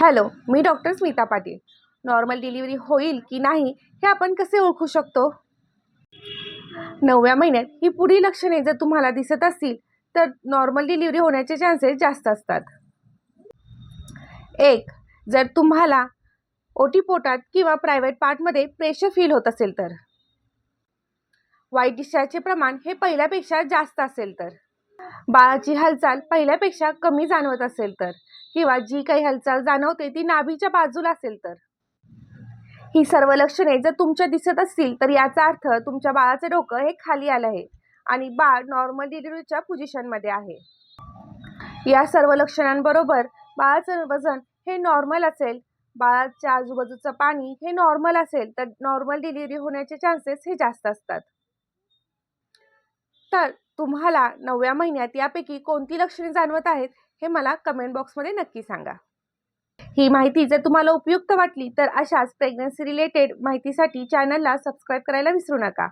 Hello मी doctor Smita Patil. Normal delivery होईल की नाही हे आपण कसे ओळखू शकतो? नवव्या महिन्यात ही पुढील लक्षणे जर तुम्हाला दिसत असतील तर नॉर्मल डिलिव्हरी होण्याचे चान्सेस जास्त असतात. एक जर तुम्हाला ओटीपोटात किंवा प्रायव्हेट पार्टमध्ये प्रेशर फील होत असेल तर. वाईट डिस्चार्जचे प्रमाण हे पहिल्यापेक्षा जास्त असेल तर. बाळाची हालचाल पहिल्यापेक्षा कमी जाणवत असेल तर किंवा जी काही हालचाल जाणवते ती नाभीच्या बाजूला असेल तर? ही सर्व लक्षणे जर तुमच्या दिसत असतील तर याचा अर्थ तुमच्या बाळाचं डोकं हे खाली आलं आहे आणि बाळ नॉर्मल डिलिव्हरीच्या पोझिशनमध्ये आहे. या सर्व लक्षणांबरोबर बाळाचं वजन हे नॉर्मल असेल बाळाच्या आजूबाजूचं पाणी हे नॉर्मल असेल तर नॉर्मल डिलिव्हरी होण्याचे चान्सेस हे जास्त असतात. तर तुम्हाला नवव्या महिन्यात यापैकी कोणती लक्षणे जाणवत आहेत हे मला कमेंट बॉक्समध्ये नक्की सांगा. ही माहिती जर तुम्हाला उपयुक्त वाटली तर अशाच प्रेग्नन्सी रिलेटेड माहितीसाठी चॅनलला सबस्क्राईब करायला विसरू नका.